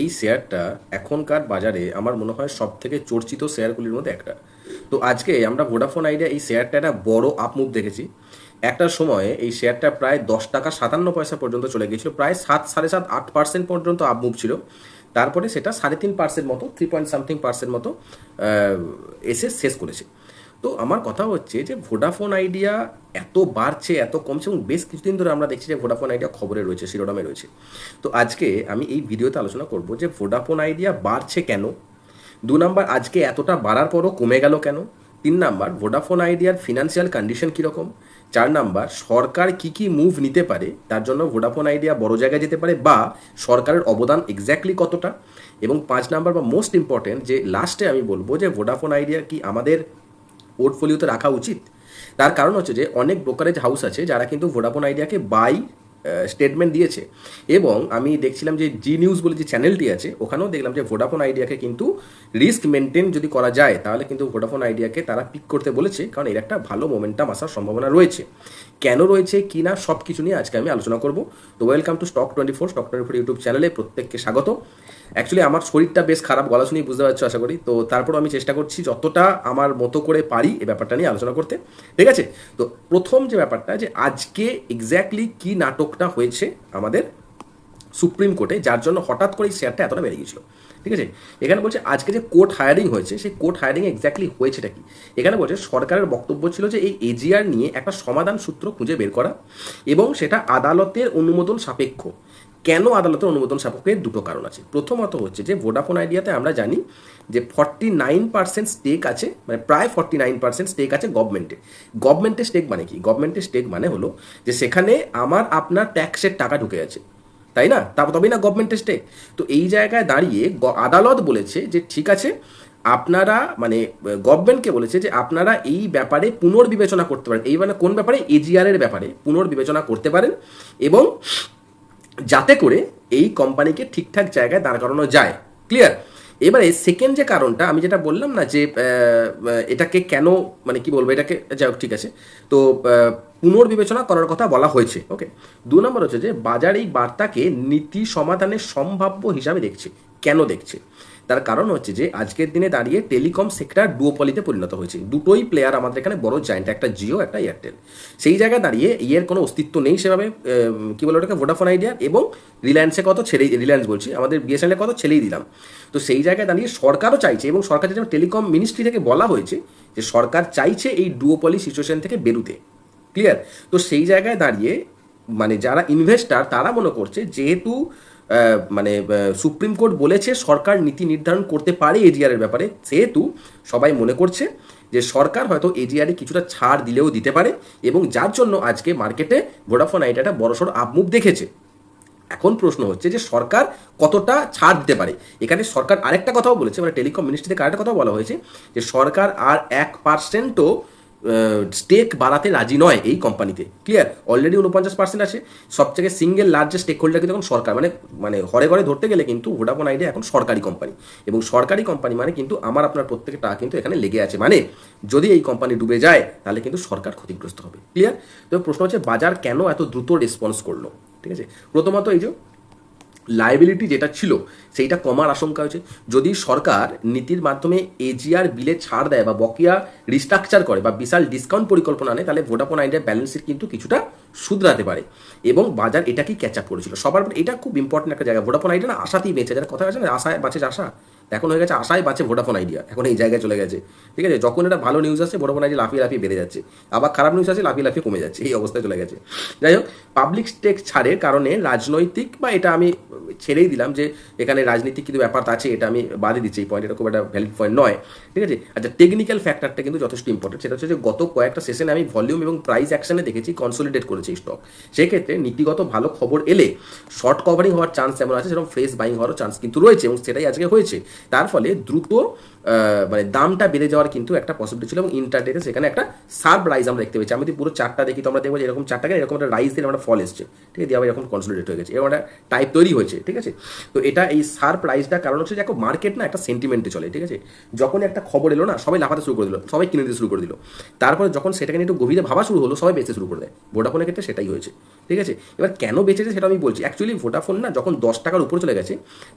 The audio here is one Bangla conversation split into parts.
এই শেয়ারটা এখনকার বাজারে আমার মনে হয় সব থেকে চর্চিত শেয়ারগুলির মধ্যে একটা। তো আজকে আমরা ভোডাফোন আইডিয়া এই শেয়ারটা একটা বড় আপমুভ দেখেছি। একটা সময়ে এই শেয়ারটা প্রায় দশ টাকা সাতান্ন পয়সা পর্যন্ত চলে গিয়েছিল, প্রায় সাত, সাড়ে সাত, আট পার্সেন্ট পর্যন্ত আপমুভ ছিল। তারপরে সেটা সাড়ে তিন পার্সেন্ট মতো থ্রি পয়েন্ট সামথিং পার্সেন্ট মতো এসে শেষ করেছে। তো আমার কথা হচ্ছে যে ভোডাফোন আইডিয়া এত বাড়ছে, এত কমছে এবং বেশ কিছুদিন ধরে আমরা দেখছি যে ভোডাফোন আইডিয়া খবরে রয়েছে, শিরোনামে রয়েছে। তো আজকে আমি এই ভিডিওতে আলোচনা করব যে ভোডাফোন আইডিয়া বাড়ছে কেন? দু নাম্বার, আজকে এতটা বাড়ার পরও কমে গেল কেন? তিন নাম্বার ভোডাফোন আইডিয়ার ফিনান্সিয়াল কন্ডিশন কীরকম? চার নাম্বার, সরকার কি কি মুভ নিতে পারে? তার জন্য ভোডাফোন আইডিয়া বড় জায়গায় যেতে পারে বা সরকারের অবদান এক্স্যাক্টলি কতটা? এবং পাঁচ নাম্বার বা মোস্ট ইম্পর্টেন্ট যে লাস্টে আমি বলব যে ভোডাফোন আইডিয়া কি আমাদের পোর্টফোলিওতে রাখা উচিত। তার কারণ হচ্ছে যে, অনেক ব্রোকারেজ হাউস আছে যারা কিন্তু ভোডাফোন আইডিয়াকে বাই স্টেটমেন্ট দিয়েছে। এবং আমি দেখছিলাম যে জি নিউজ বলে যে চ্যানেলটি আছে, ওখানেও দেখলাম যে ভোডাফোন আইডিয়াকে কিন্তু রিস্ক মেনটেন যদি করা যায়, তাহলে কিন্তু ভোডাফোন আইডিয়াকে তারা পিক করতে বলেছে। কারণ এর একটা ভালো মোমেন্টাম আসার সম্ভাবনা রয়েছে। কেন রয়েছে, কি না সব কিছু নিয়ে আজকে আমি আলোচনা করব। তো welcome to stock twenty four stock twenty four YouTube চ্যানেলে প্রত্যেককে স্বাগত। অ্যাকচুয়ালি আমার শরীরটা বেশ খারাপ, গলা শুনেই বুঝতে পারছ আশা করি। তো তারপর আমি চেষ্টা করছি যতটা আমার মতো করে পারি এই ব্যাপারটা নিয়ে আলোচনা করতে। ঠিক আছে? তো প্রথম যে ব্যাপারটা, যে আজকে এক্স্যাক্টলি কি নাটকটা হয়েছে আমাদের সুপ্রিম কোর্টে যার জন্য হঠাৎ করে এই শেয়ারটা এতটা বেড়ে গেছিল ঠিক আছে? এখানে বলছে, আজকে যে কোর্ট হায়ারিং হয়েছে, সেই কোর্ট হায়ারিং এক্স্যাক্টলি হয়েছেটা কি? এখানে বলছে, সরকারের বক্তব্য ছিল যে এই এজিআর নিয়ে একটা সমাধান সূত্র খুঁজে বের করা এবং সেটা আদালতের অনুমোদন সাপেক্ষ। কেন আদালতের অনুমোদন সাপেক্ষে? দুটো কারণ আছে। প্রথমত হচ্ছে যে ভোডাফোন আইডিয়াতে আমরা জানি যে ফর্টি নাইন পার্সেন্ট স্টেক আছে মানে প্রায় ফর্টি নাইন পার্সেন্ট স্টেক আছে গভর্নমেন্টে গভর্নমেন্টের স্টেক মানে কি? গভর্নমেন্টের স্টেক মানে হলো যে সেখানে আমার, আপনার ট্যাক্সের টাকা ঢুকে আছে তাই না? তারপর তবেই না গভর্নমেন্ট টেস্টে তো এই জায়গায় দাঁড়িয়ে আদালত বলেছে যে, ঠিক আছে, আপনারা মানে গভর্নমেন্টকে বলেছে যে, আপনারা এই ব্যাপারে পুনর্বিবেচনা করতে পারেন। এই মানে কোন ব্যাপারে? এজিআর এর ব্যাপারে পুনর্বিবেচনা করতে পারেন এবং যাতে করে এই কোম্পানিকে ঠিকঠাক জায়গায় দাঁড় করানো যায়। ক্লিয়ার এবারে সেকেন্ড যে কারণটা, আমি যেটা বললাম না যে এটাকে কেন মানে কি বলব, এটাকে, যাই হোক, ঠিক আছে। তো পুনর্বিবেচনা করার কথা বলা হয়েছে ওকে দু নম্বর হচ্ছে যে, বাজার এই বার্তাকে নীতি সমাধানের সম্ভাব্য হিসাবে দেখছে। কেন দেখছে? তার কারণ হচ্ছে যে, আজকের দিনে দাঁড়িয়ে টেলিকম সেক্টর ডুওপলিতে পরিণত হয়েছে। দুটোই প্লেয়ার আমাদের এখানে বড় জায়েন্ট একটা জিও একটা এয়ারটেল সেই জায়গায় দাঁড়িয়ে ইয়ের কোনো অস্তিত্ব নেই সেভাবে কী বলে ওটাকে ভোডাফোন আইডিয়া এবং রিলায়েন্সে কত ছেড়েই রিলায়েন্স বলছি, আমাদের বিএসএনএল কত ছেড়েই দিলাম। তো সেই জায়গায় দাঁড়িয়ে সরকারও চাইছে এবং সরকার যেমন টেলিকম মিনিস্ট্রি থেকে বলা হয়েছে যে, সরকার চাইছে এই ডুওপলি সিচুয়েশন থেকে বেরুতে। ক্লিয়ার তো সেই জায়গায় দাঁড়িয়ে মানে যারা ইনভেস্টার তারা মনে করছে যেহেতু মানে সুপ্রিম কোর্ট বলেছে সরকার নীতি নির্ধারণ করতে পারে এজিআর এর ব্যাপারে। সেহেতু সবাই মনে করছে যে সরকার হয়তো এজিআরে কিছুটা ছাড় দিলেও দিতে পারে এবং যার জন্য আজকে মার্কেটে ভোডাফোন আইডিয়াটা বড়সড় আপমুভ দেখেছে। এখন প্রশ্ন হচ্ছে যে সরকার কতটা ছাড় দিতে পারে? এখানে সরকার আরেকটা কথাও বলেছে মানে টেলিকম মিনিস্ট্রি থেকে আরেকটা কথাও বলা হয়েছে যে সরকার আর এক পার্সেন্টও স্টেক বাড়াতে রাজি নয় এই কোম্পানিতে ক্লিয়ার অলরেডি উনপঞ্চাশ পার্সেন্ট আছে। সবথেকে সিঙ্গেল লার্জেস্ট স্টেক হোল্ডার কিন্তু এখন সরকার। মানে মানে ঘরে ঘরে ধরতে গেলে কিন্তু ভোডাফোন আইডিয়া এখন সরকারি কোম্পানি এবং সরকারি কোম্পানি মানে কিন্তু আমার, আপনার প্রত্যেকের টাকা কিন্তু এখানে লেগে আছে। মানে যদি এই কোম্পানি ডুবে যায়, তাহলে কিন্তু সরকার ক্ষতিগ্রস্ত হবে। ক্লিয়ার তো প্রশ্ন হচ্ছে, বাজার কেন এত দ্রুত রেসপন্স করল? ঠিক আছে? প্রথমত এই যে লাইবিলিটি যেটা ছিল, সেইটা কমার আশঙ্কা হয়েছে যদি সরকার নীতির মাধ্যমে এজিআর বিলে ছাড় দেয় বা বকেয়া রিস্ট্রাকচার করে বা বিশাল ডিসকাউন্ট পরিকল্পনা নেয়, তাহলে ভোডাফোন আইডিয়া ব্যালেন্স শিট কিন্তু কিছুটা শুধরাতে পারে। এবং বাজার এটাকেই ক্যাচ আপ করেছিল? সবার এটা খুব ইম্পর্টেন্ট একটা জায়গা। ভোডাফোন আইডিয়া না আশাতেই বেঁচে যারা কথা আছে না? আশায় বাঁচে আশা? এখন হয়ে গেছে আশায় বাঁচে ভোডাফোন আইডিয়া এখন এই জায়গায় চলে গেছে। ঠিক আছে? যখন এটা ভালো নিউজ আসছে ভোডাফোন আইডিয়া লাফিয়ে লাফিয়ে বেড়ে যাচ্ছে। আবার খারাপ নিউজ আছে লাফিয়ে লাফিয়ে কমে যাচ্ছে। এই অবস্থায় চলে গেছে। যাই হোক পাবলিক স্টেক ছাড়ের কারণে রাজনৈতিক বা এটা আমি ছেড়েই দিলাম যে, এখানে রাজনীতিক কিন্তু ব্যাপার আছে, এটা আমি বাদে দিচ্ছি। এই পয়েন্ট এটা খুব একটা ভ্যালিড পয়েন্ট নয়। ঠিক আছে? আচ্ছা টেকনিক্যাল ফ্যাক্টরটা কিন্তু যথেষ্ট ইম্পর্টেন্ট সেটা হচ্ছে যে, গত কয়েকটা সেশনে আমি ভলিউম এবং প্রাইস অ্যাকশনে দেখেছি কনসোলিডেট করেছি স্টক সেক্ষেত্রে নীতিগত ভালো খবর এলে শর্ট কভারিং হওয়ার চান্স যেমন আছে সেরকম ফ্রেশ বাইং হওয়ারও চান্স কিন্তু রয়েছে এবং সেটাই আজকে হয়েছে। তার ফলে দ্রুত মানে দামটা বেড়ে যাওয়ার কিন্তু একটা পসিবিলিটি ছিল এবং ইন্টারডেতে সেখানে একটা সার্ভ রাইজ আমরা দেখতে পেয়েছি। আমি যদি পুরো চারটা দেখি, তো আমরা দেখব যে এরকম চারটা কেন? এরকম একটা রাইজ দিয়ে আমরা ফল এসছে। ঠিক আছে আবার এরকম কনসোলিডেট হয়ে গেছে। এরকম একটা টাইপ তৈরি হয়েছে, ঠিক আছে? তো এটা এই সার প্রাইসটা কারণ হচ্ছে যে এখন মার্কেট না একটা সেন্টিমেন্টে চলে, ঠিক আছে? যখন একটা খবর এলো না, সবাই লাফাতে শুরু করে দিল, সবাই কিনে দিতে শুরু করে দিল। তারপরে যখন সেটাকে নিয়ে একটু গভীরে ভাবা শুরু হলো, সবাই বেঁচে শুরু করে দেয়। ভোডাফোনে ক্ষেত্রে সেটাই হয়েছে, ঠিক আছে? এবার কেন বেঁচেছে সেটা আমি বলছি। অ্যাকচুয়ালি ভোডাফোন না যখন দশ টাকার উপরে চলে গেছে,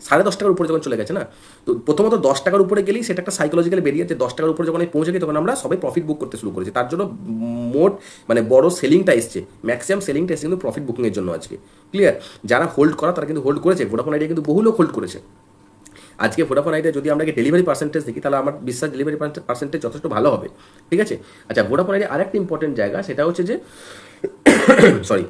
সাড়ে দশ টাকার উপরে যখন চলে গেছে না, তো প্রথমত দশ টাকার উপরে গেলেই সেটা একটা সাইকোলজিক্যালি বেরিয়ে যে দশ টাকার উপরে যখন পৌঁছে গেছি তখন আমরা সবাই প্রফিট বুক করতে শুরু করেছি। তার জন্য মোট মানে বড় সেলিংটা এসছে। ম্যাক্সিমাম সেলিংটা এসছে কিন্তু প্রফিট বুকিংয়ের জন্য আজকে। ক্লিয়ার যারা হোল্ড করা, তারা কিন্তু হোল্ড করেছে। ভোডাফোন আইডিয়া কিন্তু বহু লোক হোল্ড করেছে। আজকে ভোডাফোন আইডিয়া যদি আমরা ডেলিভারি পার্সেন্টেজ দেখি, তাহলে আমার বিশ্বাস ডেলিভারি পার্সেন্টেজ যথেষ্ট ভালো হবে। ঠিক আছে? আচ্ছা ভোডাফোন আইডিয়া আরেকটা ইম্পর্টেন্ট জায়গা, সেটা হচ্ছে যে সরি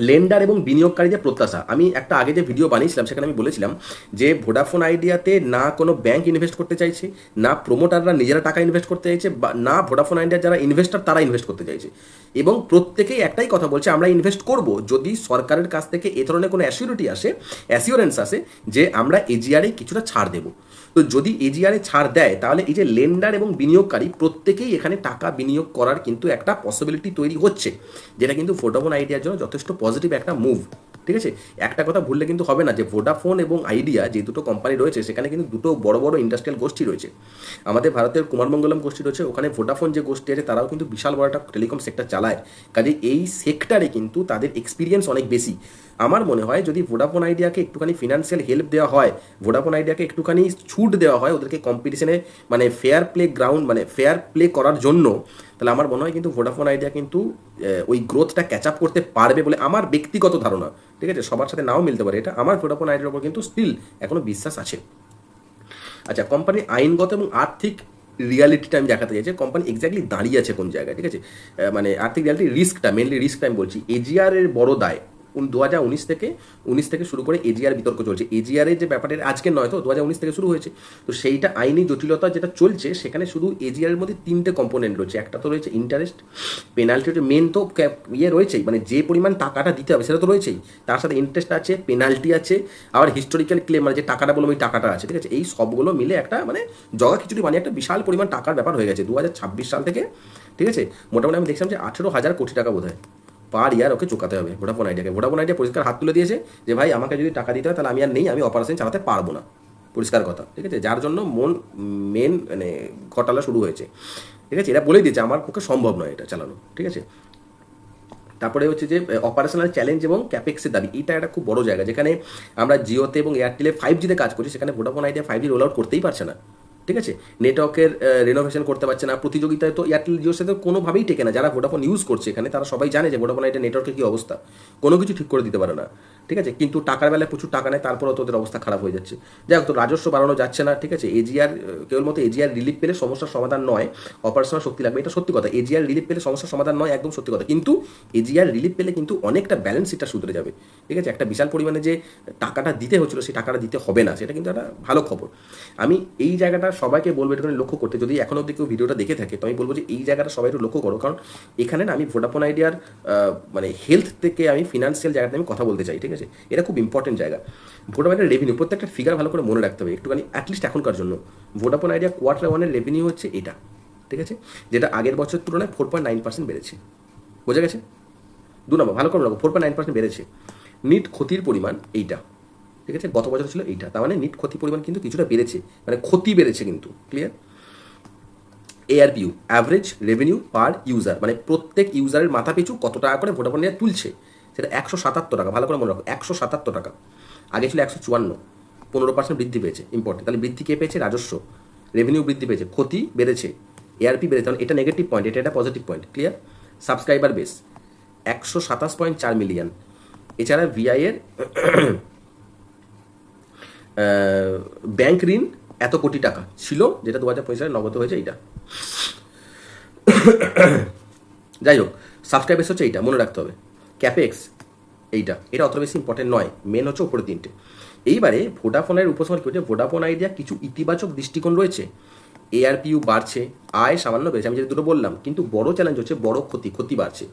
লেন্ডার এবং বিনিয়োগকারীদের প্রত্যাশা। আমি একটা আগে যে ভিডিও বানিয়েছিলাম, সেখানে আমি বলেছিলাম যে ভোডাফোন আইডিয়াতে না কোনো ব্যাংক ইনভেস্ট করতে চাইছে, না প্রোমোটাররা নিজেরা টাকা ইনভেস্ট করতে চাইছে, বা না ভোডাফোন আইডিয়ার যারা ইনভেস্টার তারা ইনভেস্ট করতে চাইছে। এবং প্রত্যেকেই একটাই কথা বলছে, আমরা ইনভেস্ট করব। যদি সরকারের কাছ থেকে এ ধরনের কোনো অ্যাসিউরিটি আসে অ্যাসিওরেন্স আসে যে আমরা এজিআরে কিছুটা ছাড় দেবো। তো যদি এজিআরে ছাড় দেয়, তাহলে এই যে লেন্ডার এবং বিনিয়োগকারী প্রত্যেকেই এখানে টাকা বিনিয়োগ করার কিন্তু একটা পসিবিলিটি তৈরি হচ্ছে। যেটা কিন্তু ভোডাফোন আইডিয়ার জন্য যথেষ্ট পজিটিভ একটা মুভ ঠিক আছে? একটা কথা ভুললে কিন্তু হবে না যে ভোডাফোন এবং আইডিয়া যে দুটো কোম্পানি রয়েছে, সেখানে কিন্তু দুটো বড় বড় ইন্ডাস্ট্রিয়াল গোষ্ঠী রয়েছে। আমাদের ভারতের কুমারমঙ্গলম গোষ্ঠী রয়েছে, ওখানে ভোডাফোন যে গোষ্ঠী আছে, তারাও কিন্তু বিশাল বড় একটা টেলিকম সেক্টর চালায়। কাজে এই সেক্টরে কিন্তু তাদের এক্সপিরিয়েন্স অনেক বেশি। আমার মনে হয় যদি ভোডাফোন আইডিয়াকে একটুখানি ফিনান্সিয়াল হেল্প দেওয়া হয় ভোডাফোন আইডিয়াকে একটুখানি ছুট দেওয়া হয়, ওদেরকে কম্পিটিশনে মানে ফেয়ার প্লে গ্রাউন্ড মানে ফেয়ার প্লে করার জন্য, তাহলে আমার মনে হয় কিন্তু ভোডাফোন আইডিয়া কিন্তু ওই গ্রোথটা ক্যাচ আপ করতে পারবে বলে আমার ব্যক্তিগত ধারণা। ঠিক আছে? সবার সাথে নাও মিলতে পারে এটা। আমার ভোডাফোন আইডিয়ার উপর কিন্তু স্টিল এখনও বিশ্বাস আছে। আচ্ছা কোম্পানির আইনগত এবং আর্থিক রিয়ালিটিটা আমি দেখাতে চাইছি। কোম্পানি এক্স্যাক্টলি দাঁড়িয়ে আছে কোন জায়গায়, ঠিক আছে? মানে আর্থিক রিয়ালিটি রিস্কটা মেনলি রিস্কটা আমি বলছি। এজিআর এর বড় দায় দু হাজার উনিশ থেকে উনিশ থেকে শুরু করে এজিআর বিতর্ক চলছে। এজিআরের যে ব্যাপারটা আজকে নয় তো দু উনিশ থেকে শুরু হয়েছে। তো সেইটা আইনি জটিলতা যেটা চলছে, সেখানে শুধু এজিআরের মধ্যে তিনটে কম্পোনেন্ট রয়েছে। একটা তো রয়েছে ইন্টারেস্ট পেনাল্টি মেন তো ইয়ে রয়েছেই মানে যে পরিমাণ টাকাটা দিতে হবে সেটা তো রয়েছেই। তার সাথে ইন্টারেস্ট আছে পেনাল্টি আছে, আবার হিস্টোরিক্যাল ক্লেম মানে যে টাকাটা বললাম ওই টাকাটা আছে, ঠিক আছে? এই সবগুলো মিলে একটা মানে জগা খিচুড়ি মানে একটা বিশাল পরিমাণ টাকার ব্যাপার হয়ে গেছে। দু হাজার ছাব্বিশ সাল থেকে, ঠিক আছে? মোটামুটি আমি দেখছিলাম যে আঠেরো হাজার কোটি টাকা বোধ হয় পার ইয়ার ওকে চুকাতে হবে ভোডাফোন আইডিয়াকে ভোডাফোন আইডিয়া পরিষ্কার হাত তুলে দিয়েছে যে, ভাই, আমাকে যদি টাকা দিতে হয়, তাহলে আমি আর নেই, আমি অপারেশন চালাতে পারব না। পরিষ্কার কথা, ঠিক আছে? যার জন্য মন মেন মানে ঘটালা শুরু হয়েছে, ঠিক আছে? এটা বলেই দিয়েছে, আমার পক্ষে সম্ভব নয় এটা চালানো। ঠিক আছে? তারপরে হচ্ছে যে অপারেশনাল চ্যালেঞ্জ এবং ক্যাপেক্সের দাবি এটা একটা খুব বড় জায়গা, যেখানে আমরা জিওতে এবং এয়ারটেলে ফাইভ জিতে কাজ করছি সেখানে Vodafone Idea five G roll out করতেই পারছে না। ঠিক আছে? নেটওয়ার্কের রেনোভেশন করতে পারছে না। প্রতিযোগিতায় তো এয়ারটেল জিওর সাথে কোনোভাবেই টেকে না। যারা ভোডাফোন ইউজ করছে এখানে, তারা সবাই জানে যে ভোডাফোন আইডিয়া নেটওয়ার্কের কী অবস্থা। কোনো কিছু ঠিক করে দিতে পারে না। ঠিক আছে? কিন্তু টাকার বেলায় প্রচুর টাকা নেয়, তারপরেও তোদের অবস্থা খারাপ হয়ে যাচ্ছে। যাই হোক, তো রাজস্ব বাড়ানো যাচ্ছে না, ঠিক আছে? এজিআর কেবলমাত্র এজিআর রিলিফ পেলে সমস্যার সমাধান নয়। অপারেশনাল শক্তি লাগবে। এটা সত্যি কথা। এজিআর রিলিফ পেলে সমস্যার সমাধান নয়, একদম সত্যি কথা। কিন্তু এজিআর রিলিফ পেলে কিন্তু অনেকটা ব্যালেন্স সিটটা শুধরে যাবে। ঠিক আছে? একটা বিশাল পরিমাণে যে টাকাটা দিতে হচ্ছিল, সেই টাকাটা দিতে হবে না। সেটা কিন্তু একটা ভালো খবর। আমি এই জায়গাটা সবাইকে বলব এটা লক্ষ্য করতে। যদি এখনও অব্দি কেউ ভিডিওটা দেখে থাকে, তো আমি বলব যে এই জায়গাটা সবাই একটু লক্ষ্য করো। কারণ এখানে না আমি ভোডাফোন আইডিয়ার মানে হেলথ থেকে আমি ফিনান্সিয়াল জায়গাতে আমি কথা বলতে চাই, ঠিক আছে? এটা খুব ইম্পর্টেন্ট জায়গা। ভোডাফোন রেভিনিউ প্রত্যেকটা ফিগার ভালো করে মনে রাখতে হবে একটুখানি অ্যাটলিস্ট এখনকার জন্য। ভোডাফোন আইডিয়া কোয়ার্টার ওয়ানের রেভিনিউ হচ্ছে এটা, ঠিক আছে? যেটা আগের বছর তুলনায় ফোর পয়েন্ট নাইন পার্সেন্ট বেড়েছে। বোঝা গেছে? দু নম্বর ভালো করে রাখো ফোর পয়েন্ট নাইন পার্সেন্ট বেড়েছে। নিট ক্ষতির পরিমাণ এইটা। ঠিক আছে? গত বছর ছিল এইটা। তার মানে নিট ক্ষতি পরিমাণ কিন্তু কিছুটা বেড়েছে। মানে ক্ষতি বেড়েছে কিন্তু clear ARPU average revenue per user মানে প্রত্যেক ইউজারের মাথা পিছু কত টাকা করে ভোডাফোন নিয়ে তুলছে? সেটা একশো সাতাত্তর টাকা, ভালো করে মনে রাখো, একশো সাতাত্তর টাকা। আগে ছিল একশো চুয়ান্ন, পনেরো পার্সেন্ট বৃদ্ধি পেয়েছে ইম্পর্টেন্ট তাহলে বৃদ্ধি কে পেয়েছে? রাজস্ব। রেভিনিউ বৃদ্ধি পেয়েছে, ক্ষতি বেড়েছে এআরপি বেড়েছে। তাহলে এটা নেগেটিভ পয়েন্ট এটা একটা positive point clear subscriber base একশো সাতাশ পয়েন্ট চার মিলিয়ন এছাড়া ভিআইয়ের ব্যাংক ঋণ এত কোটি টাকা ছিল, যেটা দু হাজার পঁচিশ সালে নগদ হয়েছে এইটা। যাই হোক সাবস্ক্রাইবার্স হচ্ছে এইটা, মনে রাখতে হবে। ক্যাপেক্স এইটা। এটা অত বেশি ইম্পর্টেন্ট নয় মেন হচ্ছে উপরে তিনটে। এইবারে ভোডাফোনের উপসংহার কি হচ্ছে? ভোডাফোন আইডিয়া কিছু ইতিবাচক দৃষ্টিকোণ রয়েছে। এআরপিউ বাড়ছে, আয় সামান্য বেড়েছে, আমি যেটা দুটো বললাম, কিন্তু বড় চ্যালেঞ্জ হচ্ছে বড় ক্ষতি ক্ষতি বাড়ছে।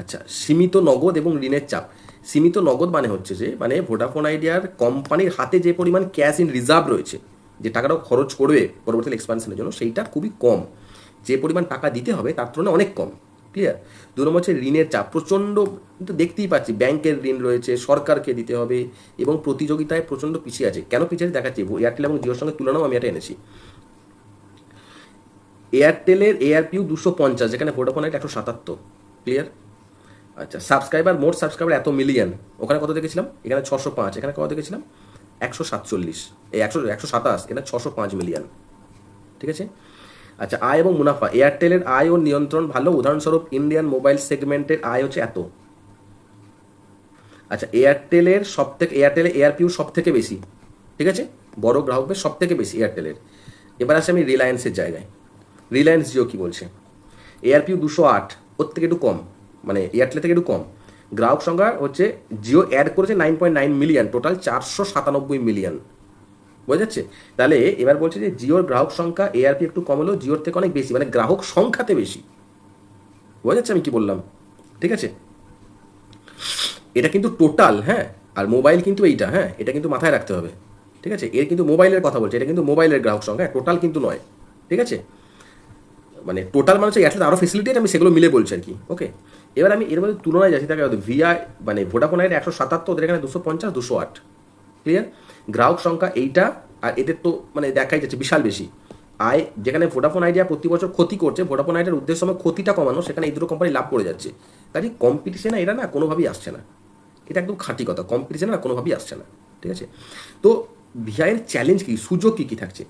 আচ্ছা সীমিত নগদ এবং ঋণের চাপ। সীমিত নগদ মানে হচ্ছে যে মানে ভোডাফোন আইডিয়ার কোম্পানির হাতে যে পরিমাণ ক্যাশ ইন রিজার্ভ রয়েছে, যে টাকাটাও খরচ করবে পরবর্তী এক্সপানশনের জন্য, সেইটা খুবই কম। যে পরিমাণ টাকা দিতে হবে, তার তুলনায় অনেক কম। ক্লিয়ার দু নম্বর হচ্ছে ঋণের চাপ। প্রচণ্ড কিন্তু দেখতেই পাচ্ছি, ব্যাংকের ঋণ রয়েছে, সরকারকে দিতে হবে এবং প্রতিযোগিতায় প্রচণ্ড পিছিয়ে আছে। কেন পিছিয়ে দেখাচ্ছি এয়ারটেল এবং জিওর সঙ্গে তুলনাও আমি এটা এনেছি। এয়ারটেলের এআরপিউ দুশো পঞ্চাশ, যেখানে ভোডাফোনের একশো সাতাত্তর। ক্লিয়ার আচ্ছা সাবস্ক্রাইবার মোট সাবস্ক্রাইবার এত মিলিয়ন ওখানে কত দেখেছিলাম? এখানে ছশো পাঁচ, এখানে কত দেখেছিলাম? একশো সাতচল্লিশ। এই একশো একশো সাতাশ, এখানে ছশো পাঁচ মিলিয়ন ঠিক আছে? আচ্ছা আয় এবং মুনাফা। এয়ারটেলের আয় ও নিয়ন্ত্রণ ভালো। উদাহরণস্বরূপ ইন্ডিয়ান মোবাইল সেগমেন্টের আয় হচ্ছে এত। আচ্ছা এয়ারটেলের সব থেকে এয়ারটেলের এয়ারপিউ সব থেকে বেশি। ঠিক আছে? বড় গ্রাহকদের সব থেকে বেশি এয়ারটেলের। এবার আসে আমি রিলায়েন্সের জায়গায়। রিলায়েন্স জিও কি বলছে? এয়ারপিউ দুশো আট, ওর থেকে একটু কম। মানে এয়ারটেল থেকে একটু কম। গ্রাহক সংখ্যা হচ্ছে জিও অ্যাড করেছে nine point nine million total চারশো সাতানব্বই মিলিয়ন বোঝা যাচ্ছে? তাহলে এবার বলছে যে জিওর গ্রাহক সংখ্যা এআরপি একটু কম হলেও জিওর থেকে অনেক বেশি মানে গ্রাহক সংখ্যাতে বেশি। বোঝা যাচ্ছে আমি কি বললাম? ঠিক আছে? এটা কিন্তু টোটাল হ্যাঁ? আর মোবাইল কিন্তু এইটা হ্যাঁ? এটা কিন্তু মাথায় রাখতে হবে। ঠিক আছে? এর কিন্তু মোবাইলের কথা বলছে, এটা কিন্তু মোবাইলের গ্রাহক সংখ্যা টোটাল কিন্তু নয়। ঠিক আছে? মানে টোটাল মানে হচ্ছে এয়ারটেল আরও ফেসিলিটি আমি সেগুলো মিলে বলছি আর কি। ওকে এবার আমি এর মধ্যে তুলনায় যাচ্ছি, তাকে ভিআই মানে ভোডাফোন আইডি একশো সাতাত্তর ওদের এখানে দুশো পঞ্চাশ, দুশো আট। ক্লিয়ার গ্রাহক সংখ্যা এইটা, আর এদের তো মানে দেখাই যাচ্ছে, বিশাল বেশি। আয়, যেখানে ভোডাফোন আইডিয়া প্রতি বছর ক্ষতি করছে ভোডাফোন আইডিয়ার উদ্দেশ্য সময় ক্ষতিটা কমানো, সেখানে এই দুটো কোম্পানি লাভ করে যাচ্ছে। কাজে কম্পিটিশনে এরা না কোনোভাবেই আসছে না। এটা একদম খাঁটি কথা কম্পিটিশনে না কোনোভাবেই আসছে না। ঠিক আছে? তো ভিআইয়ের চ্যালেঞ্জ কী? সুযোগ কী কী থাকছে?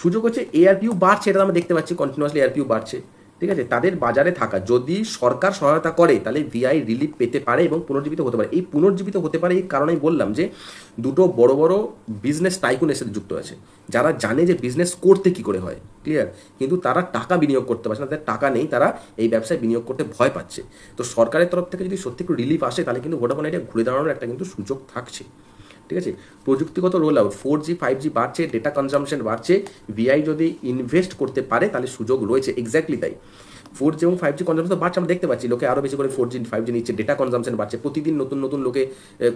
সুযোগ হচ্ছে এআরপিউ বাড়ছে, এটা আমরা দেখতে পাচ্ছি কন্টিনিউয়াসলি এআরপিউ বাড়ছে। ঠিক আছে? তাদের বাজারে থাকা। যদি সরকার সহায়তা করে, তাহলে ভিআই রিলিফ পেতে পারে এবং পুনর্জীবিত হতে পারে। এই পুনর্জীবিত হতে পারে এই কারণেই বললাম যে, দুটো বড় বড় বিজনেস টাইকুনের সাথে যুক্ত আছে। যারা জানে যে বিজনেস করতে কি করে হয় ক্লিয়ার কিন্তু তারা টাকা বিনিয়োগ করতে পারছে না। তাদের টাকা নেই, তারা এই ব্যবসায় বিনিয়োগ করতে ভয় পাচ্ছে। তো সরকারের তরফ থেকে যদি সত্যি একটু রিলিফ আসে, তাহলে কিন্তু ভোডাফোন এটা ঘুরে দাঁড়ানোর একটা কিন্তু সুযোগ থাকছে। ঠিক আছে? প্রযুক্তিগত roll out four G five G বাড়ছে ডেটা কনজামশন বাড়ছে ভিআই যদি ইনভেস্ট করতে পারে, তাহলে সুযোগ রয়েছে। এক্স্যাক্টলি তাই। ফোর জি এবং ফাইভ জি কনজামশন বাড়ছে, আমরা দেখতে পাচ্ছি, লোকে আরও বেশি করে ফোর জি ফাইভ জি নিচ্ছে ডেটা কনজামশন বাড়ছে, প্রতিদিন নতুন নতুন লোকে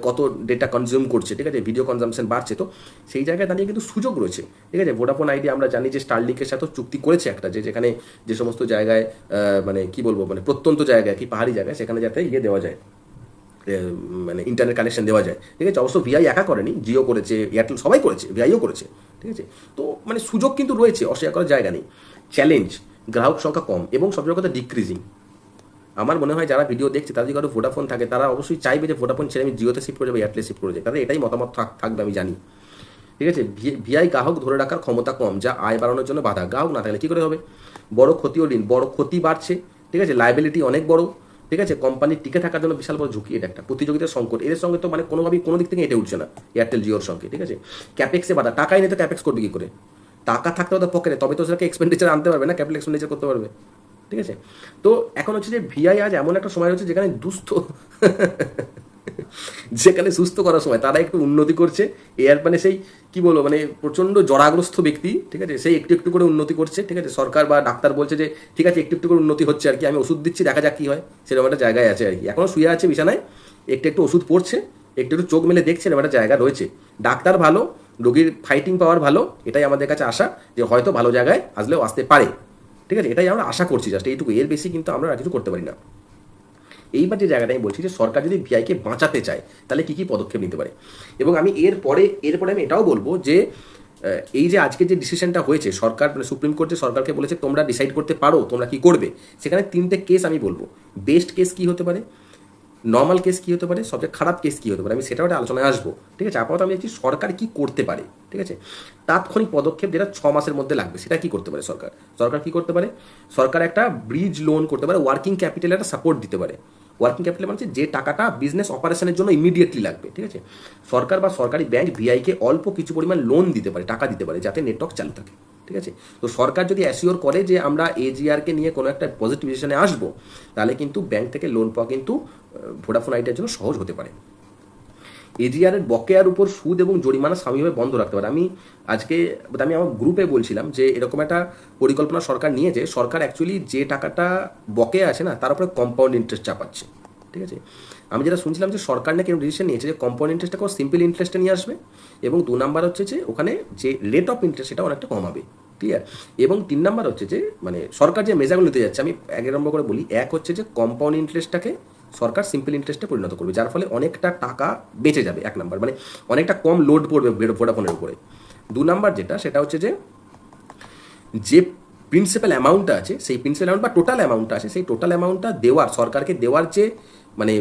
কত ডেটা কনজিউম করছে, ঠিক আছে? ভিডিও কনজামশন বাড়ছে, তো সেই জায়গায় দাঁড়িয়ে কিন্তু সুযোগ রয়েছে, ঠিক আছে? ভোডাফোন আইডি আমরা জানি যে স্টারলিংকের সাথেও চুক্তি করেছে একটা, যে যেখানে যে সমস্ত জায়গায় মানে কি বলব মানে প্রত্যন্ত জায়গায়, কি পাহাড়ি জায়গায়, সেখানে যাতে ইয়ে দেওয়া যায়। মানে ইন্টারনেট কানেকশন দেওয়া যায়। ঠিক আছে? অবশ্য ভিআই একা করেনি জিও করেছে এয়ারটেল সবাই করেছে ভিআইও করেছে। ঠিক আছে? তো মানে সুযোগ কিন্তু রয়েছে, অস্বীকার করার জায়গা নেই। চ্যালেঞ্জ গ্রাহক সংখ্যা কম এবং সবচেয়ে কথা ডিক্রিজিং আমার মনে হয় যারা ভিডিও দেখছে তাদের যদি কারও ভোডাফোন থাকে, তারা অবশ্যই চাইবে যে ভোডাফোন ছেড়ে আমি জিওতে শিফট করে যাব এয়ারটেলে শিফট করে যাই তাদের এটাই মতামত থাক- থাকবে আমি জানি। ঠিক আছে? ভিআই গ্রাহক ধরে রাখার ক্ষমতা কম, যা আয় বাড়ানোর জন্য বাধা। গ্রাহক না থাকলে কী করে হবে? বড় ক্ষতি ও ঋণ বড় ক্ষতি বাড়ছে। ঠিক আছে? লাইবিলিটি অনেক বড়। ঠিক আছে? কোম্পানির টিকে থাকার জন্য বিশাল বড় ঝুঁকি এটা একটা। প্রতিযোগিতার সংকট। এদের সঙ্গে তো মানে কোনোভাবেই কোনো দিক থেকে এটা উঠছে না এয়ারটেল জিওর সঙ্গে, ঠিক আছে? ক্যাপেক্সে বাধা। টাকাই নিতে ক্যাপেক্স করবে কি করে? টাকা থাকতে হবে পকেটে তবে তো সেটাকে এক্সপেন্ডিচার আনতে পারবে না ক্যাপিটাল এক্সপেন্ডিচার করতে পারবে, ঠিক আছে? তো এখন হচ্ছে যে ভিআই আজ এমন একটা সময় হচ্ছে যেখানে দুস্থ যেখানে সুস্থ করার সময়, তারা একটু উন্নতি করছে। এয়ার মানে সেই, কি বলব মানে প্রচণ্ড জরাগ্রস্ত ব্যক্তি, ঠিক আছে? সেই একটু একটু করে উন্নতি করছে, ঠিক আছে? সরকার বা ডাক্তার বলছে যে, ঠিক আছে, একটু একটু করে উন্নতি হচ্ছে আর কি, আমি ওষুধ দিচ্ছি, দেখা যাক কি হয়। সেরকম একটা জায়গায় আছে আর কি। এখনও শুয়ে আছে বিছানায়, একটু একটু ওষুধ পড়ছে, একটু একটু চোখ মেলে দেখছে, এরকম একটা জায়গা রয়েছে। ডাক্তার ভালো, রোগীর ফাইটিং পাওয়ার ভালো, এটাই আমাদের কাছে আশা যে হয়তো ভালো জায়গায় আসলেও আসতে পারে। ঠিক আছে? এটাই আমরা আশা করছি জাস্ট এইটুকু। এর বেশি কিন্তু আমরা আর কিছু করতে পারি না। এইবার যে জায়গাটা আমি বলছি যে সরকার যদি ভিআইকে বাঁচাতে চায়, তাহলে কী কী পদক্ষেপ নিতে পারে? এবং আমি এরপরে এরপরে আমি এটাও বলব যে এই যে আজকে যে ডিসিশনটা হয়েছে, সরকার মানে সুপ্রিম কোর্ট সরকারকে বলেছে তোমরা ডিসাইড করতে পারো, তোমরা কি করবে? সেখানে তিনটে কেস আমি বলব। বেস্ট কেস কি হতে পারে? নর্মাল কেস কি হতে পারে? সবচেয়ে খারাপ কেস কি হতে পারে? আমি সেটাও একটা আলোচনায় আসব। ঠিক আছে? আপাতত আমি দেখছি সরকার কি করতে পারে? ঠিক আছে? তাৎক্ষণিক পদক্ষেপ যেটা ছ মাসের মধ্যে লাগবে, সেটা কি করতে পারে সরকার? সরকার কি করতে পারে? সরকার একটা ব্রিজ লোন করতে পারে ওয়ার্কিং ক্যাপিটাল একটা সাপোর্ট দিতে পারে। ওয়ার্কিং ক্যাপিটাল মানে যে টাকাটা বিজনেস অপারেশনের জন্য ইমিডিয়েটলি লাগবে, ঠিক আছে? সরকার বা সরকারি ব্যাংক ভিআইকে অল্প কিছু পরিমাণ লোন দিতে পারে, টাকা দিতে পারে, যাতে নেটওয়ার্ক চালু থাকে, ঠিক আছে? তো সরকার যদি অ্যাসিওর করে যে আমরা এজিআরকে নিয়ে কোনো একটা পজিটিভ ডিসিশনে আসব, তাহলে কিন্তু ব্যাংক থেকে লোন পাওয়া কিন্তু ভোডাফোন আইডিয়ার জন্য সহজ হতে পারে। এজিআরের বকেয়ার উপর সুদ এবং জরিমানা স্বাভাবিকভাবে বন্ধ রাখতে পারে। আমি আজকে, আমি আমার গ্রুপে বলছিলাম যে এরকম একটা পরিকল্পনা সরকার নিয়েছে। সরকার অ্যাকচুয়ালি যে টাকাটা বকেয়া আছে না, তার উপরে কম্পাউন্ড ইন্টারেস্ট চাপাচ্ছে। ঠিক আছে? আমি যেটা শুনছিলাম যে সরকার নাকি ডিসিশন নিয়েছে যে কম্পাউন্ড ইন্টারেস্টটা কোনো সিম্পল ইন্টারেস্টে নিয়ে আসবে এবং দু নাম্বার হচ্ছে যে ওখানে যে রেট অফ ইন্টারেস্ট সেটা অনেকটা কমাবে ক্লিয়ার এবং তিন নাম্বার হচ্ছে যে মানে সরকার যে মেজারগুলো নিতে যাচ্ছে, আমি এক নম্বর করে বলি, এক হচ্ছে যে কম্পাউন্ড ইন্টারেস্টটাকে সরকার সিম্পল ইন্টারেস্টে পরিণত করবে, যার ফলে অনেকটা টাকা বেঁচে যাবে, এক নাম্বার মানে অনেকটা কম লোড পড়বে ভোডাফোনের উপরে। দু নাম্বার যেটা, সেটা হচ্ছে যে যে প্রিন্সিপাল অ্যামাউন্টটা আছে, সেই প্রিন্সিপাল অ্যামাউন্ট বা টোটাল অ্যামাউন্টটা আছে, সেই টোটাল অ্যামাউন্টটা দেওয়ার, সরকারকে দেওয়ার যে মানে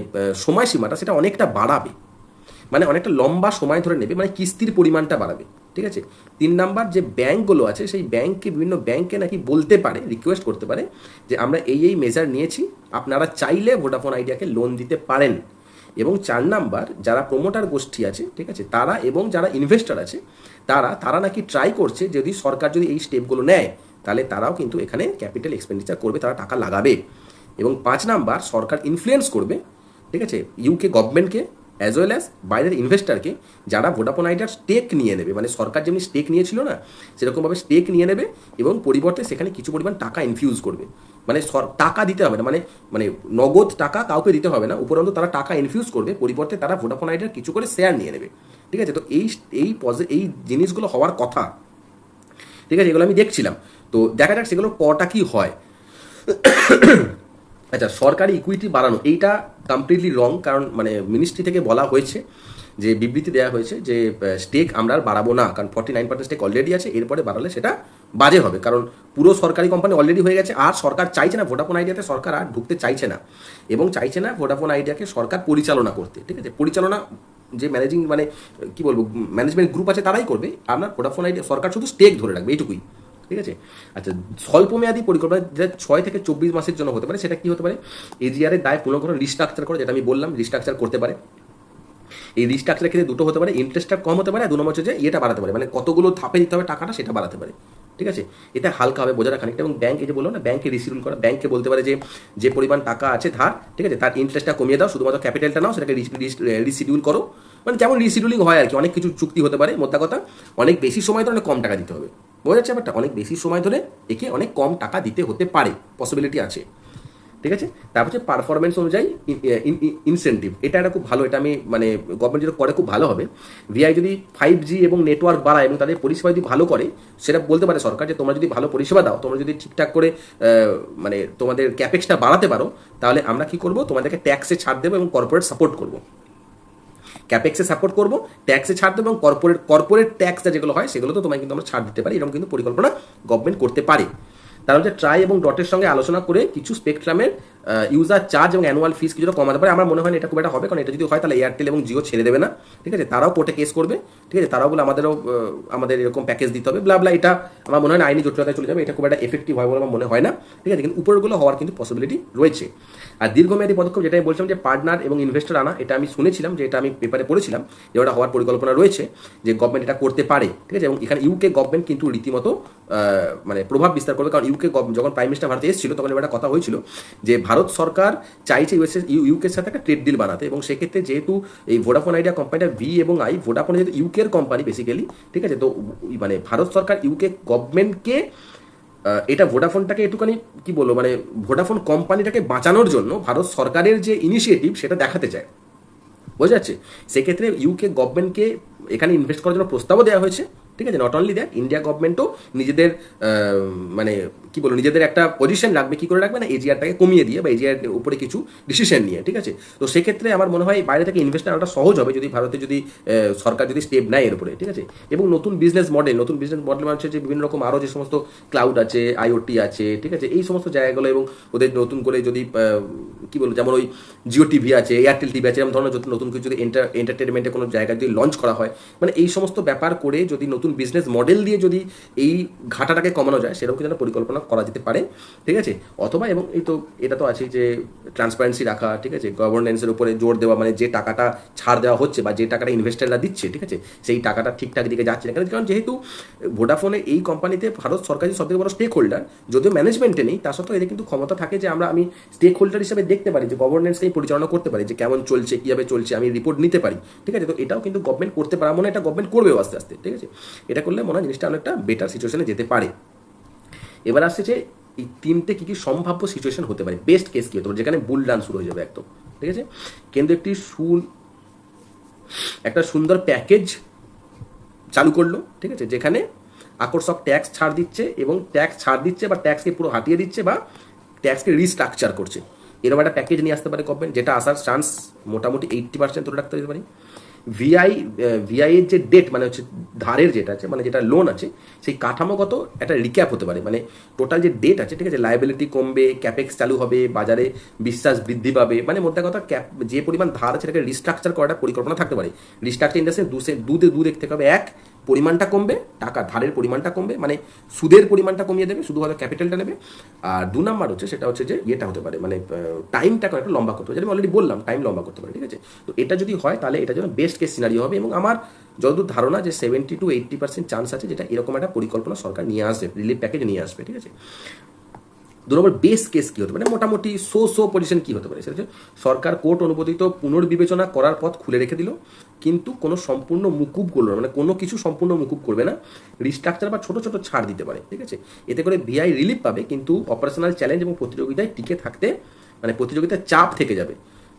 সময়সীমাটা, সেটা অনেকটা বাড়াবে। মানে অনেকটা লম্বা সময় ধরে নেবে মানে কিস্তির পরিমাণটা বাড়াবে, ঠিক আছে? তিন নাম্বার যে ব্যাংকগুলো আছে, সেই ব্যাংককে বিভিন্ন ব্যাংকে নাকি বলতে পারে রিকোয়েস্ট করতে পারে যে আমরা এই এই মেজার নিয়েছি, আপনারা চাইলে ভোডাফোন আইডিয়াকে লোন দিতে পারেন। এবং চার নাম্বার, যারা প্রমোটার গোষ্ঠী আছে, ঠিক আছে, তারা এবং যারা ইনভেস্টার আছে, তারা তারা নাকি ট্রাই করছে যদি সরকার যদি এই স্টেপগুলো নেয়, তাহলে তারাও কিন্তু এখানে ক্যাপিটাল এক্সপেন্ডিচার করবে, তারা টাকা লাগাবে। এবং পাঁচ নাম্বার, সরকার ইনফ্লুয়েন্স করবে, ঠিক আছে? ইউকে গভর্নমেন্টকে অ্যাজ ওয়েল অ্যাজ বাইরের ইনভেস্টারকে যারা ভোডাফোন আইডিয়ার স্টেক নিয়ে নেবে। মানে সরকার যেমনি স্টেক নিয়েছিল না, সেরকমভাবে স্টেক নিয়ে নেবে এবং পরিবর্তে সেখানে কিছু পরিমাণ টাকা ইনফিউজ করবে। মানে টাকা দিতে হবে না মানে মানে নগদ টাকা কাউকে দিতে হবে না। উপরন্ত তারা টাকা ইনফিউজ করবে, পরিবর্তে তারা ভোডাফোন আইডিয়ার কিছু করে শেয়ার নিয়ে নেবে। ঠিক আছে? তো এই এই এই জিনিসগুলো হওয়ার কথা। ঠিক আছে? এগুলো আমি দেখছিলাম। তো দেখা যাক সেগুলো কটা কি হয়। আচ্ছা সরকারি ইকুইটি বাড়ানো, এইটা কমপ্লিটলি রং কারণ মানে মিনিস্ট্রি থেকে বলা হয়েছে, যে বিবৃতি দেওয়া হয়েছে যে স্টেক আমরা আর বাড়াবো না, কারণ forty nine percent stake already আছে, এরপরে বাড়ালে সেটা বাজে হবে, কারণ পুরো সরকারি কোম্পানি অলরেডি হয়ে গেছে, আর সরকার চাইছে না ভোডাফোন আইডিয়াতে সরকার আর ঢুকতে চাইছে না, এবং চাইছে না ভোডাফোন আইডিয়াকে সরকার পরিচালনা করতে, ঠিক আছে? পরিচালনা যে ম্যানেজিং মানে কি বলব ম্যানেজমেন্ট গ্রুপ আছে তারাই করবে, আপনার ভোডাফোন আইডিয়া সরকার শুধু স্টেক ধরে রাখবে, এইটুকুই। ঠিক আছে? আচ্ছা স্বল্পমেয়াদী পরিকল্পনা যেটা ছয় থেকে চব্বিশ মাসের জন্য হতে পারে, সেটা কি হতে পারে? এজিআরের দায় পুনর্গঠন রিস্ট্রাকচার করে, যেটা আমি বললাম রিস্ট্রাকচার করতে পারে। এই রিস্ট্রাকচারের ক্ষেত্রে দুটো হতে পারে ইন্টারেস্টটা কম হতে পারে, আর দু নম্বর হচ্ছে যে ইয়েটা বাড়াতে পারে মানে কতগুলো ধাপে দিতে হবে টাকাটা, সেটা বাড়াতে পারে। ঠিক আছে? এটা হালকা হবে, বোঝাটা খানিকটা। এবং ব্যাংকে যে বলল না ব্যাংকে রিসিডিউল করা ব্যাংকে বলতে পারে যে যে পরিমাণ টাকা আছে, ধার, ঠিক আছে? তার ইন্টারেস্টটা কমিয়ে দাও, শুধুমাত্র ক্যাপিটালটা নাও, সেটাকে রিসিডিউল করো। মানে যেমন রিসিডিউলিং হয় আর কি। অনেক কিছু চুক্তি হতে পারে, মোদ্দা কথা, অনেক বেশি সময় ধরে অনেক কম টাকা দিতে হবে। বোঝা যাচ্ছে ব্যাপারটা? অনেক বেশি সময় ধরে একে অনেক কম টাকা দিতে হতে পারে পসিবিলিটি আছে। ঠিক আছে? তারপর হচ্ছে পারফরমেন্স অনুযায়ী ইনসেন্টিভ এটা একটা খুব ভালো, এটা আমি মানে গভর্নমেন্ট যেটা করে খুব ভালো হবে। ভিআই যদি ফাইভ জি এবং নেটওয়ার্ক বাড়ায় এবং তাদের পরিষেবা যদি ভালো করে, সেটা বলতে পারে সরকার যে তোমরা যদি ভালো পরিষেবা দাও, তোমরা যদি ঠিকঠাক করে মানে তোমাদের ক্যাপেক্সটা বাড়াতে পারো, তাহলে আমরা কি করব? তোমাদেরকে ট্যাক্সে ছাড় দেবো এবং কর্পোরেট সাপোর্ট করব। ক্যাপেক্সে সাপোর্ট করব ট্যাক্সে ছাড় দেবো এবং কর্পোরেট কর্পোরেট ট্যাক্সটা যেগুলো হয় সেগুলো তো তোমায় কিন্তু আমরা ছাড় দিতে পারি, এরকম কিন্তু পরিকল্পনা গভর্নমেন্ট করতে পারে। তার হচ্ছে ট্রাই এবং ডটের সঙ্গে আলোচনা করে কিছু স্পেকট্রামের ইউজার চার্জ এবং অ্যানুয়াল ফিস কিছুটা কমাতে পারে। আমার মনে হয় না এটা খুব একটা হবে, কারণ এটা যদি হয় তাহলে এয়ারটেল এবং জিও ছেড়ে দেবে না। ঠিক আছে? তারাও কোর্টে কেস করবে। ঠিক আছে? তারাও বলে আমাদেরও আমাদের এরকম প্যাকেজ দিতে হবে ব্লা ব্লা এটা আমার মনে হয় না, আইনি জটিলতায় চলে যাবে, এটা খুব একটা এফেক্টিভ হয় বলে আমার মনে হয় না। ঠিক আছে? কিন্তু উপরগুলো হওয়ার কিন্তু পসিবিলিটি রয়েছে। আর দীর্ঘমেয়াদী পদক্ষেপ যেটা আমি বলছিলাম যে পার্টনার এবং ইনভেস্টর আনা, এটা আমি শুনেছিলাম, যে এটা আমি পেপারে পড়েছিলাম, যে ওটা হওয়ার পরিকল্পনা রয়েছে, যে গভর্নমেন্ট এটা করতে পারে। ঠিক আছে? এবং এখানে ইউকে গভর্নমেন্ট কিন্তু রীতিমতো মানে প্রভাব বিস্তার করবে, কারণ ইউকে যখন প্রাইম মিনিস্টার ভারতে এসেছিল, তখন এবার একটা কথা হয়েছিল, যে ভারত সরকার চাইছে ইউএসএ ইউকের সাথে একটা ট্রেড ডিল বানাতে এবং সেক্ষেত্রে যেহেতু এই ভোডাফোন আইডিয়া কোম্পানিটা ভি এবং আই ভোডাফোন যেহেতু ইউকের কোম্পানি বেসিক্যালি ঠিক আছে? তো মানে ভারত সরকার ইউকে গভর্নমেন্টকে এটা ভোডাফোনটাকে একটুখানি কি বলব? মানে ভোডাফোন কোম্পানিটাকে বাঁচানোর জন্য ভারত সরকারের যে ইনিশিয়েটিভ সেটা দেখাতে চায়। বোঝা যাচ্ছে সেক্ষেত্রে ইউকে গভর্নমেন্টকে এখানে ইনভেস্ট করার জন্য প্রস্তাবও দেওয়া হয়েছে, ঠিক আছে? নট অনলি দ্যাট ইন্ডিয়া গভর্নমেন্টও নিজেদের মানে কি বলব, নিজেদের একটা পজিশন রাখবে, কি করে রাখবে না এজিআরটাকে কমিয়ে দিয়ে বা এজিআর উপরে কিছু ডিসিশন নিয়ে, ঠিক আছে? তো সেক্ষেত্রে আমার মনে হয় বাইরে থেকে ইনভেস্ট আনাটা সহজ হবে যদি ভারতে যদি সরকার যদি স্টেপ নেয় এর উপরে, ঠিক আছে? এবং নতুন বিজনেস মডেল নতুন বিজনেস মডেল মানে যে বিভিন্ন রকম আরও যে সমস্ত ক্লাউড আছে আইওটি আছে, ঠিক আছে? এই সমস্ত জায়গাগুলো এবং ওদের নতুন করে যদি কি বলব, যেমন ওই জিও টিভি আছে এয়ারটেল টিভি আছে, এরকম ধরনের নতুন কিছু যদি এন্টার এন্টারটেনমেন্টের কোনো জায়গায় যদি লঞ্চ করা হয় মানে এই সমস্ত ব্যাপার করে যদি নতুন বিজনেস মডেল দিয়ে যদি এই ঘাটাটাকে কমানো যায়, সেরকম কিন্তু পরিকল্পনা করা যেতে পারে, ঠিক আছে? অথবা এবং এই তো এটা তো আছে যে ট্রান্সপারেন্সি রাখা, ঠিক আছে? গভর্নেন্সের উপরে জোর দেওয়া মানে যে টাকাটা ছাড় দেওয়া হচ্ছে বা যে টাকাটা ইনভেস্টাররা দিচ্ছে, ঠিক আছে? সেই টাকাটা ঠিকঠাক দিকে যাচ্ছে না কারণ- যেহেতু ভোডাফোনে এই কোম্পানিতে ভারত সরকারি সবথেকে বড় স্টেক হোল্ডার যদিও ম্যানেজমেন্টে নেই, তা সত্ত্বেও এদের কিন্তু ক্ষমতা থাকে যে আমরা আমি স্টেক হোল্ডার হিসেবে দেখতে পারি, যে গভর্নেন্সকেই পরিচালনা করতে পারি, যে কেমন চলছে, কীভাবে চলছে, আমি রিপোর্ট নিতে পারি, ঠিক আছে? তো এটাও কিন্তু গভর্নমেন্ট করতে পারে মনে হয় এটা গভর্নমেন্ট করবেও আস্তে আস্তে, ঠিক আছে? এটা করলে মনে হয় জিনিসটা অনেকটা বেটার সিচুয়েশনে যেতে পারে। এবার আসছে যে এই তিনটে কী কী সম্ভাব্য সিচুয়েশন হতে পারে। বেস্ট কেস কী? হতে পারে যেখানে বুল ডান শুরু হয়ে যাবে একদম। ঠিক আছে? কিন্তু একটি সুন একটা সুন্দর প্যাকেজ চালু করল। ঠিক আছে? যেখানে আকর্ষক ট্যাক্স ছাড় দিচ্ছে এবং ট্যাক্স ছাড় দিচ্ছে বা ট্যাক্সকে পুরো হাটিয়ে দিচ্ছে বা ট্যাক্সকে রিস্ট্রাকচার করছে। এরকম একটা প্যাকেজ নিয়ে আসতে পারে গভর্নমেন্ট যেটা আসার চান্স মোটামুটি এইট্টি পার্সেন্ট ধরে রাখতে পারি। ভিআই ভিআইয়ের এর যে ডেট মানে হচ্ছে ধারের যেটা আছে মানে যেটা লোন আছে, সেই কাঠামোগত একটা রিক্যাপ হতে পারে। মানে টোটাল যে ডেট আছে, ঠিক আছে লাইবিলিটি কমবে ক্যাপেক্স চালু হবে, বাজারে বিশ্বাস বৃদ্ধি পাবে মানে মোদ্দা কথা ক্যাপ যে পরিমাণ ধার আছে, সেটাকে রিস্ট্রাকচার করাটা পরিকল্পনা থাকতে পারে। রিস্ট্রাকচার ইন্ডাস্ট্রি দুধে দু দেখতে হবে এক পরিমাণটা কমবে, টাকা ধারের পরিমাণটা কমবে মানে সুদের পরিমাণটা কমিয়ে দেবে, শুধু হয়তো ক্যাপিটালটা নেবে। আর দু নাম্বার হচ্ছে, সেটা হচ্ছে যে ইয়েটা হতে পারে মানে টাইমটা একটা লম্বা করতে পারে। আমি অলরেডি বললাম টাইম লম্বা করতে পারে, ঠিক আছে? তো এটা যদি হয়, তাহলে এটা যেন বেস্ট কেস সিনারি হবে এবং আমার যতদূর ধারণা যে seventy two eighty percent chance আছে, যেটা এরকম একটা পরিকল্পনা সরকার নিয়ে আসবে রিলিফ প্যাকেজ নিয়ে আসবে, ঠিক আছে? দু নম্বর বেস কেস কী হতে পারে? মোটামুটি সো সো পজিশন কী হতে পারে? সেটা সরকার কোর্ট অনুমোদিত পুনর্বিবেচনা করার পথ খুলে রেখে দিল, কিন্তু কোনো সম্পূর্ণ মুকুব করল না। মানে কোনো কিছু সম্পূর্ণ মুকুব করবে না। রিস্ট্রাকচার বা ছোটো ছোটো ছাড় দিতে পারে, ঠিক আছে? এতে করে ভিআই রিলিফ পাবে, কিন্তু অপারেশনাল চ্যালেঞ্জ এবং প্রতিযোগিতায় টিকে থাকতে মানে প্রতিযোগিতার চাপ থেকে যাবে।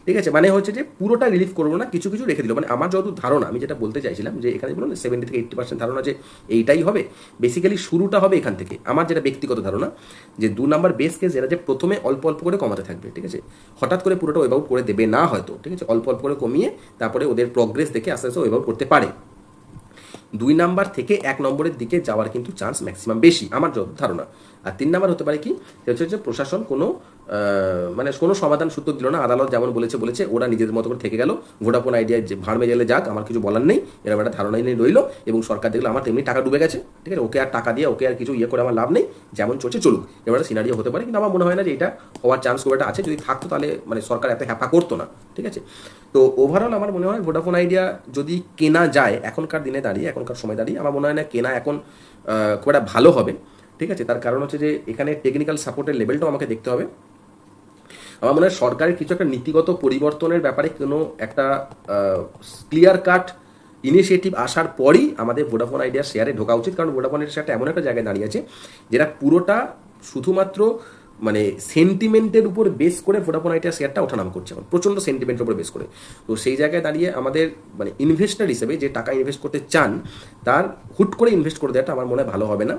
ঠিক আছে? মানে হচ্ছে যে পুরোটা রিলিফ করব না, কিছু কিছু রেখে দিল। মানে আমার যত ধারণা, আমি যেটা বলতে চাইছিলাম যে এখানে বলুন সেভেন্টি থেকে এইট্টি পার্সেন্ট ধারণা যে এইটাই হবে বেসিক্যালি শুরুটা হবে এখান থেকে। আমার যেটা ব্যক্তিগত ধারণা যে দু নাম্বার বেস কেস এরা যে প্রথমে অল্প অল্প করে কমাতে থাকবে, ঠিক আছে? হঠাৎ করে পুরোটা ওয়েব আউট করে দেবে না হয়তো, ঠিক আছে? অল্প অল্প করে কমিয়ে তারপরে ওদের প্রগ্রেস দেখে আস্তে আস্তে ওয়েব আউট করতে পারে। দুই নাম্বার থেকে এক নম্বরের দিকে যাওয়ার কিন্তু চান্স ম্যাক্সিমাম বেশি, আমার যত ধারণা। আর তিন নাম্বার হতে পারে কি? হচ্ছে যে প্রশাসন কোনো মানে কোনো সমাধান সূত্র দিল না, আদালত যেমন বলেছে বলেছে, ওরা নিজেদের মতো করে থেকে গেল। ভোডাফোন আইডিয়া যে ভাড়মে গেলে যাক, আমার কিছু বলার নেই, এরকম একটা ধারণাই নেই রইল, এবং সরকার দেখল আমার তেমনি টাকা ডুবে গেছে, ঠিক আছে? ওকে আর টাকা দিয়ে ওকে আর কিছু ইয়ে করে আমার লাভ নেই, যেমন চলছে, চলুক। এবার একটা সিনারিও হতে পারে, কিন্তু আমার মনে হয় না যে এটা হওয়ার চান্স খুব একটা আছে। যদি থাকতো তাহলে মানে সরকার এত হ্যাপা করতো না, ঠিক আছে? তো ওভারঅল আমার মনে হয় ভোডাফোন আইডিয়া যদি কেনা যায়, এখনকার দিনে দাঁড়িয়ে, এখনকার সময় দাঁড়িয়ে, আমার মনে হয় না কেনা এখন খুব একটা ভালো হবে, ঠিক আছে? তার কারণ হচ্ছে যে এখানে টেকনিক্যাল সাপোর্টের লেভেলটাও আমাকে দেখতে হবে। আমার মনে হয় সরকারের কিছু একটা নীতিগত পরিবর্তনের ব্যাপারে কোনো একটা ক্লিয়ার কাট ইনিশিয়েটিভ আসার পরই আমাদের ভোডাফোন আইডিয়া শেয়ারে ঢোকা উচিত। কারণ ভোডাফোনের শেয়ারটা এমন একটা জায়গায় দাঁড়িয়ে আছে, যেটা পুরোটা শুধুমাত্র মানে সেন্টিমেন্টের উপর বেস করে ভোডাফোন আইডিয়া শেয়ারটা ওঠানাম করছে এখন। প্রচণ্ড সেন্টিমেন্টের উপর বেস করে। তো সেই জায়গায় দাঁড়িয়ে আমাদের মানে ইনভেস্টার হিসেবে যে টাকা ইনভেস্ট করতে চান, তার হুট করে ইনভেস্ট করে দেওয়াটা আমার মনে হয় ভালো হবে না।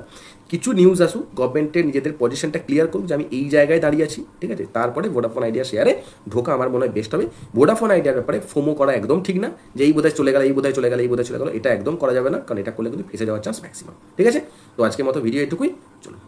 কিছু নিউজ আসুক গভর্নমেন্টের নিজেদের পজিশনটা ক্লিয়ার করুক যে আমি এই জায়গায় দাঁড়িয়ে আছি, ঠিক আছে? তারপরে ভোডাফোন আইডিয়া শেয়ারে ঢোকা আমার মনে হয় বেস্ট হবে। ভোডাফোন আইডিয়ার ব্যাপারে ফোমো করা একদম ঠিক না, যে এই বোধহয় চলে গেল, এই বোধহয় চলে গেল, এই বোধহয় চলে গেল, এটা একদম করা যাবে না, কারণ এটা করলে কিন্তু ফেসে যাওয়ার চান্স ম্যাক্সিমাম ঠিক আছে? তো আজকের মতো ভিডিও এটুকুই, চলুন।